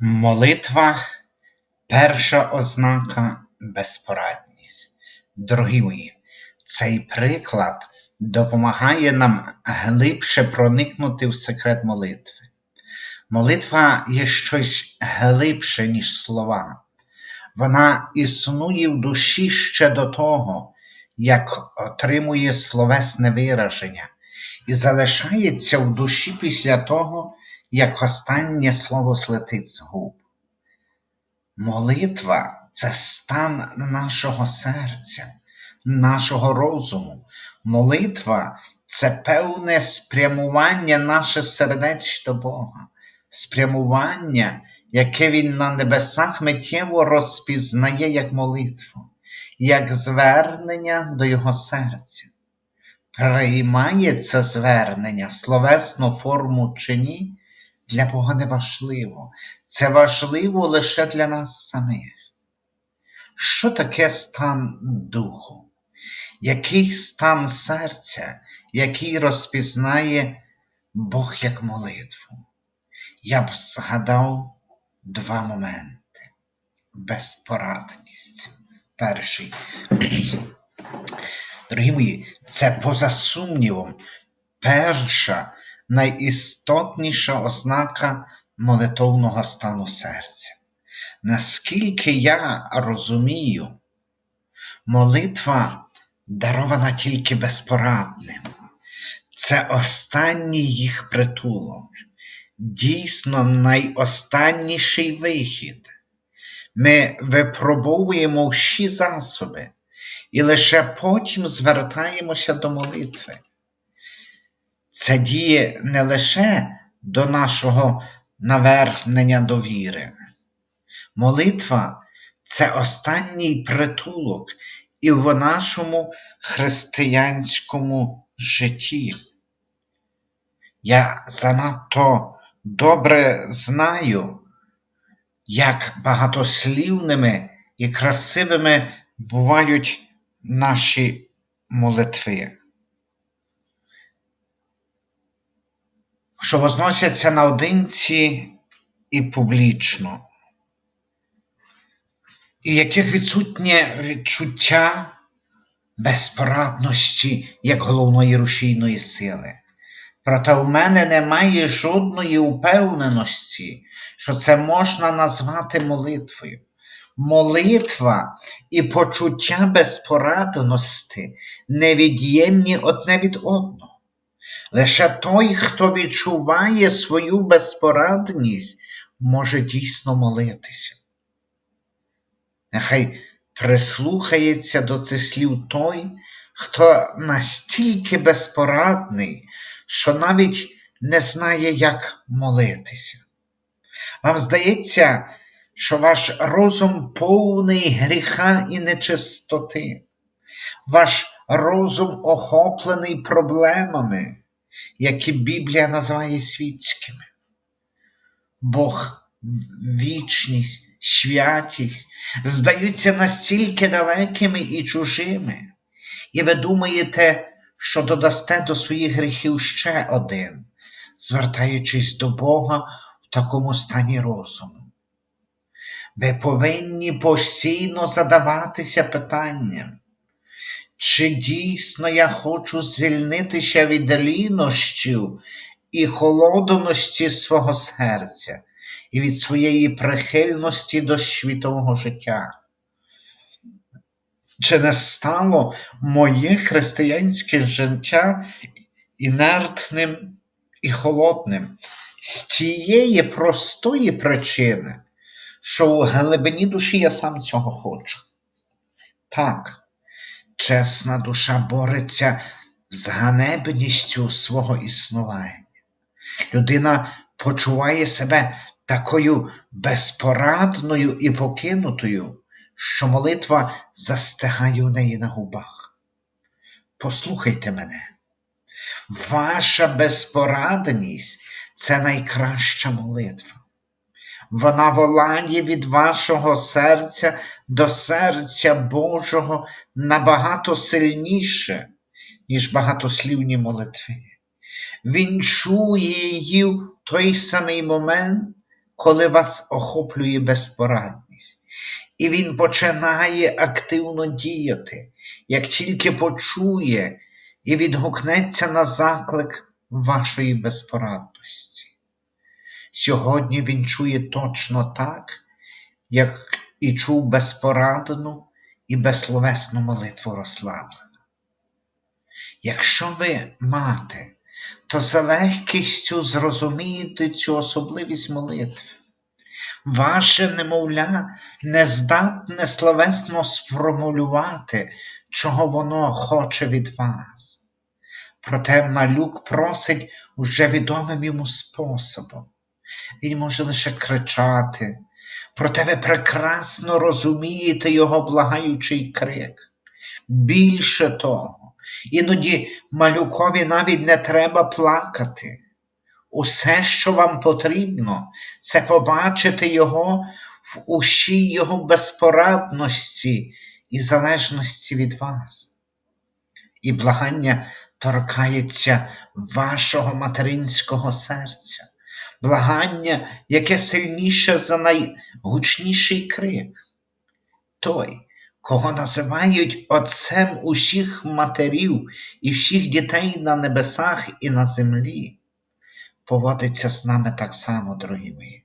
Молитва перша ознака безпорадність. Дорогі мої, цей приклад допомагає нам глибше проникнути в секрет молитви. Молитва є щось глибше, ніж слова. Вона існує в душі ще до того, як отримує словесне вираження, і залишається в душі після того, як останнє слово злетить з губ. Молитва це стан нашого серця, нашого розуму. Молитва це певне спрямування наших сердець до Бога, спрямування, яке Він на небесах миттєво розпізнає як молитву, як звернення до Його серця. Приймає це звернення словесну форму чи ні, для Бога не важливо. Це важливо лише для нас самих. Що таке стан духу? Який стан серця, який розпізнає Бог як молитву? Я б згадав два моменти. Безпорадність. Перший. Дорогі мої, це поза сумнівом перша найістотніша ознака молитовного стану серця. Наскільки я розумію, молитва дарована тільки безпорадним. Це останній їх притулок, дійсно найостанніший вихід. Ми випробовуємо всі засоби і лише потім звертаємося до молитви. Це діє не лише до нашого навернення довіри. Молитва це останній притулок і в нашому християнському житті. Я занадто добре знаю, як багатослівними і красивими бувають наші молитви. Що возносяться наодинці і публічно, і яких відсутнє відчуття безпорадності як головної рушійної сили. Проте в мене немає жодної упевненості, що це можна назвати молитвою. Молитва і почуття безпорадності невід'ємні одне від одного. Лише той, хто відчуває свою безпорадність, може дійсно молитися. Нехай прислухається до цих слів той, хто настільки безпорадний, що навіть не знає, як молитися. Вам здається, що ваш розум повний гріха і нечистоти, ваш розум охоплений проблемами які Біблія називає світськими. Бог, вічність, святість здаються настільки далекими і чужими, і ви думаєте, що додасте до своїх гріхів ще один, звертаючись до Бога в такому стані розуму. Ви повинні постійно задаватися питанням, чи дійсно я хочу звільнитися від лінощів і холодності свого серця і від своєї прихильності до світового життя? Чи не стало моє християнське життя інертним і холодним з тієї простої причини, що у глибині душі я сам цього хочу? Так. Чесна душа бореться з ганебністю свого існування. Людина почуває себе такою безпорадною і покинутою, що молитва застигає у неї на губах. Послухайте мене, ваша безпорадність це найкраща молитва. Вона волає від вашого серця до серця Божого набагато сильніше, ніж багатослівні молитви. Він чує її в той самий момент, коли вас охоплює безпорадність. І він починає активно діяти, як тільки почує і відгукнеться на заклик вашої безпорадності. Сьогодні він чує точно так, як і чув безпорадну і безсловесну молитву розслаблену. Якщо ви мати, то за легкістю зрозумієте цю особливість молитви. Ваше немовля не здатне словесно сформулювати, чого воно хоче від вас. Проте малюк просить уже відомим йому способом. Він може лише кричати, проте ви прекрасно розумієте його благаючий крик. Більше того, іноді малюкові навіть не треба плакати. Усе, що вам потрібно, це побачити його в ущій його безпорадності і залежності від вас. І благання торкається вашого материнського серця, благання, яке сильніше за найгучніший крик. Той, кого називають Отцем усіх матерів і всіх дітей на небесах і на землі поводиться з нами так само, дорогі мої.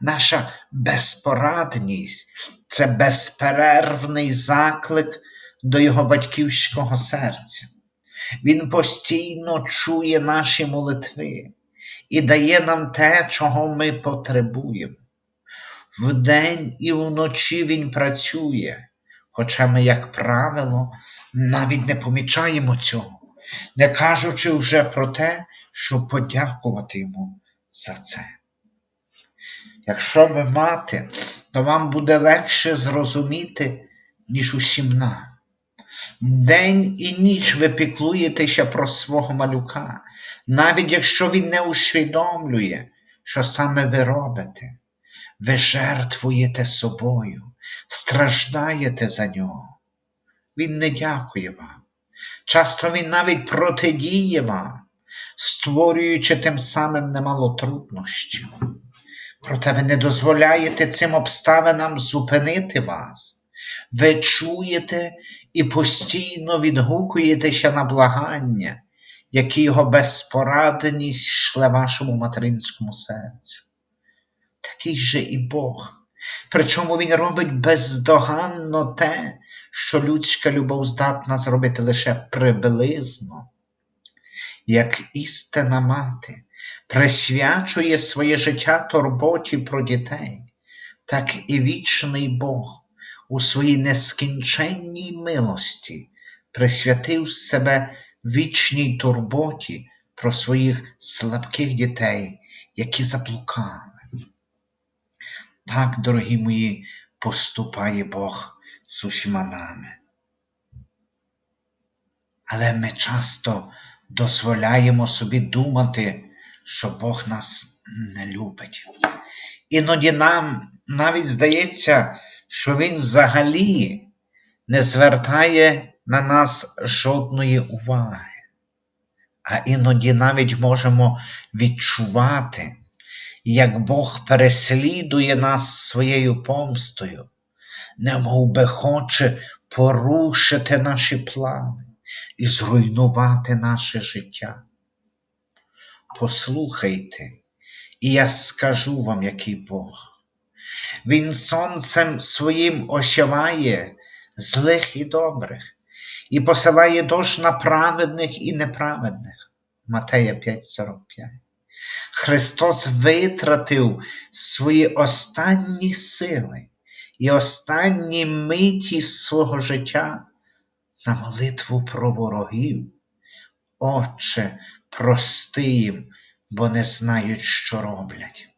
Наша безпорадність це безперервний заклик до Його батьківського серця. Він постійно чує наші молитви і дає нам те, чого ми потребуємо. Вдень і вночі Він працює, хоча ми, як правило, навіть не помічаємо цього, не кажучи вже про те, щоб подякувати йому за це. Якщо ви мати, то вам буде легше зрозуміти, ніж усім нам. День і ніч ви піклуєтеся про свого малюка, навіть якщо він не усвідомлює, що саме ви робите. Ви жертвуєте собою, страждаєте за нього. Він не дякує вам. Часто він навіть протидіє вам, створюючи тим самим немало труднощів. Проте ви не дозволяєте цим обставинам зупинити вас. Ви чуєте і постійно відгукуєтеся на благання, які його безпорадність шле вашому материнському серцю. Такий же і Бог. Причому Він робить бездоганно те, що людська любов здатна зробити лише приблизно як істина мати, присвячує своє життя турботі про дітей, так і вічний Бог у своїй нескінченній милості присвятив себе вічній турботі про своїх слабких дітей, які заблукали. Так, дорогі мої, поступає Бог з усіма нами. Але ми часто дозволяємо собі думати, що Бог нас не любить. Іноді нам навіть здається, що Він взагалі не звертає на нас жодної уваги. А іноді навіть можемо відчувати, як Бог переслідує нас своєю помстою, немов би хоче порушити наші плани і зруйнувати наше життя. Послухайте, і я скажу вам, який Бог. Він сонцем своїм ощаває злих і добрих, і посилає дощ на праведних і неправедних. Матея 5,45. Христос витратив свої останні сили і останні миті свого життя на молитву про ворогів. Отче, прости їм, бо не знають, що роблять.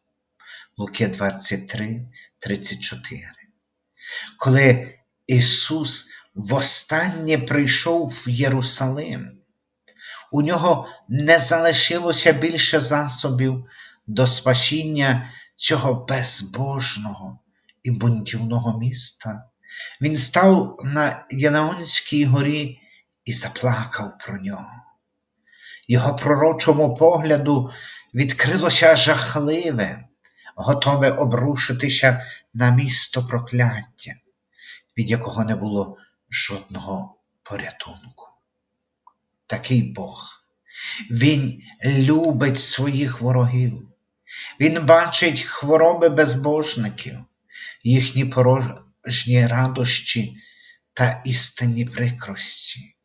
Луки 23, 34. Коли Ісус востаннє прийшов в Єрусалим, у нього не залишилося більше засобів до спасіння цього безбожного і бунтівного міста. Він став на Єлеонській горі і заплакав про нього. Його пророчому погляду відкрилося жахливе, готове обрушитися на місто прокляття, від якого не було жодного порятунку. Такий Бог. Він любить своїх ворогів. Він бачить хвороби безбожників, їхні порожні радощі та істинні прикрості,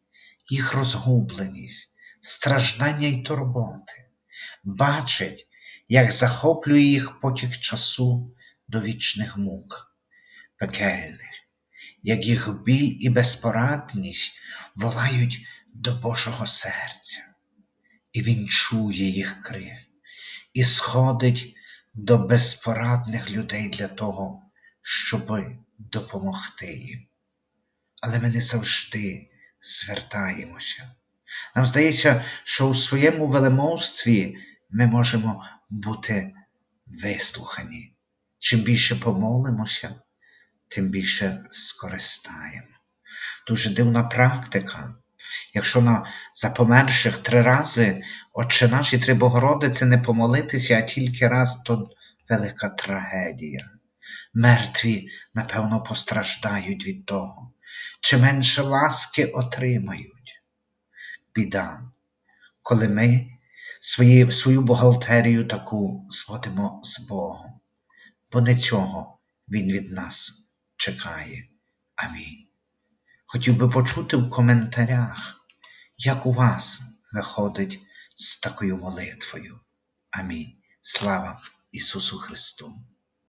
їх розгубленість, страждання й турботи, бачить, як захоплює їх потік часу до вічних мук, пекельних, як їх біль і безпорадність волають до Божого серця, і він чує їх крик і сходить до безпорадних людей для того, щоб допомогти їм. Але ми не завжди звертаємося. Нам здається, що у своєму велемовстві ми можемо бути вислухані. Чим більше помолимося, тим більше скористаємо. Дуже дивна практика. Якщо на за померших три рази Отче наш і три Богородиці не помолитися, а тільки раз, то велика трагедія. Мертві, напевно, постраждають від того, чи менше ласки отримають. Біда, коли ми свої, свою бухгалтерію таку зводимо з Богом, бо не цього Він від нас чекає. Амінь. Хотів би почути в коментарях, як у вас виходить з такою молитвою. Амінь. Слава Ісусу Христу!